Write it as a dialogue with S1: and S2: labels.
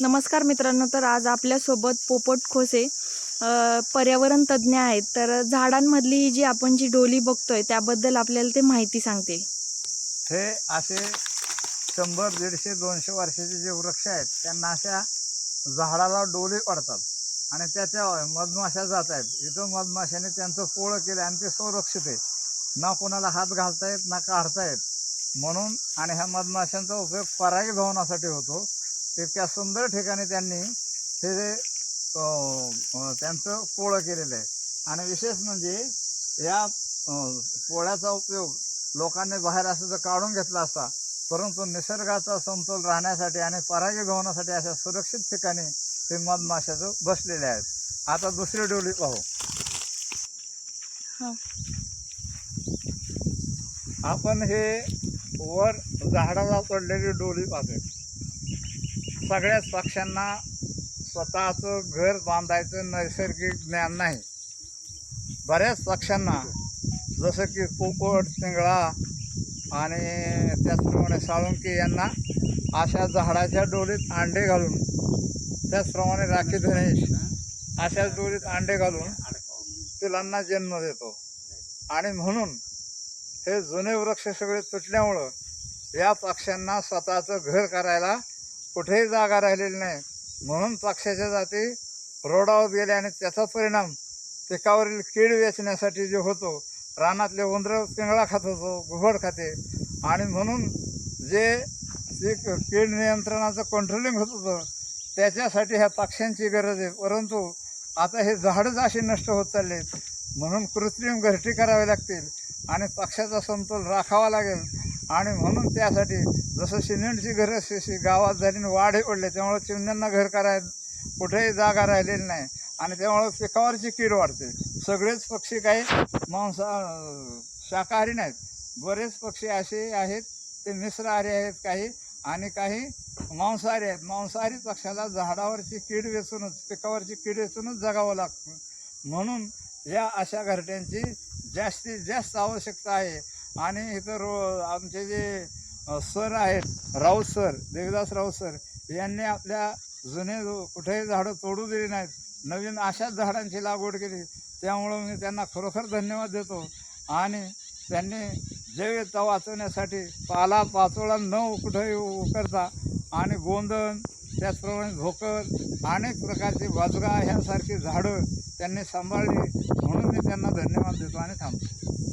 S1: नमस्कार मित्रांनो तर आज आपल्यासोबत पोपट खोसे पर्यावरण तज्ज्ञ आहेत. तर झाडांमधली ही जी आपण जी डोली बघतोय त्याबद्दल आपल्याला ते माहिती सांगते.
S2: हे असे शंभर दीडशे दोनशे वर्षाचे जे वृक्ष आहेत त्यांना अशा झाडाला डोले पडतात. आणि त्याच्या मधमाशा जात आहेत. इथं मधमाशाने त्यांचं पोळं केलं आणि ते संरक्षित आहे. ना कोणाला हात घालता येत ना काढता येत. म्हणून आणि ह्या मधमाशांचा उपयोग परागी भवनासाठी होतो. इतक्या सुंदर ठिकाणी त्यांनी हे जे त्यांचं पोळं केलेलं आहे. आणि विशेष म्हणजे या पोळ्याचा उपयोग लोकांनी बाहेर असं तर काढून घेतला असता परंतु निसर्गाचा समतोल राहण्यासाठी आणि परागी भवनासाठी अशा सुरक्षित ठिकाणी ते मधमाशाचं बसलेले आहेत. आता दुसरी डोली पाहू. आपण हे वर झाडाला पडलेली डोली पाहते सगळ्याच पक्ष्यांना स्वतःचं घर बांधायचं नैसर्गिक ज्ञान नाही. बऱ्याच पक्ष्यांना जसं की पोपट पिंगळा आणि त्याचप्रमाणे साळुंकी यांना अशा झाडाच्या डोलीत अंडे घालून त्याचप्रमाणे राखी धनेश अशाच डोलीत अंडे घालून पिलांना जन्म देतो. आणि म्हणून हे जुने वृक्ष सगळे तुटल्यामुळं या पक्ष्यांना स्वतःचं घर करायला कुठेही जागा राहिलेली नाही. म्हणून पक्ष्याच्या जाती रोडावर गेल्या आणि त्याचा परिणाम पिकावरील कीड वेचण्यासाठी जे होतो रानातले उंदरं पिंगळा खात होतो घुबड खाते. आणि म्हणून जे ते क- कीड नियंत्रणाचं कंट्रोलिंग होत होतं त्याच्यासाठी ह्या पक्ष्यांची गरज आहे. परंतु आता हे झाडंच अशी नष्ट होत चालले आहेत म्हणून कृत्रिम घरटी करावी लागतील आणि पक्षाचा समतोल राखावा लागेल. आणि म्हणून त्यासाठी जसं सिमेंटची घरं अशी गावात झाली आणि वाढे पडले त्यामुळे चिमण्यांना घर कराय कुठेही जागा राहिलेली नाही. आणि त्यामुळं पिकावरची कीड वाढते. सगळेच पक्षी काही मांसा शाकाहारी नाहीत. बरेच पक्षी असे आहेत ते मिश्राहारी आहेत काही आणि काही मांसाहारी आहेत. मांसाहारी पक्षाला झाडावरची कीड वेचूनच पिकावरची कीड वेचूनच जगावं लागतं. म्हणून या अशा घरट्यांची जास्तीत जास्त आवश्यकता आहे. आणि इथं रो आमचे जे सर आहेत राऊत सर देवदास राऊत सर यांनी आपल्या जुने कुठेही झाडं तोडू दिली नाहीत नवीन अशाच झाडांची लागवड केली. त्यामुळं मी त्यांना खरोखर धन्यवाद देतो. आणि त्यांनी जैविकता वाचवण्यासाठी पाला पाचोळा न कुठेही उकरता आणि गोंधन त्याचप्रमाणे भोकर अनेक प्रकारची बाजगा ह्यासारखी झाडं त्यांनी सांभाळली म्हणून मी त्यांना धन्यवाद देतो आणि थांबतो.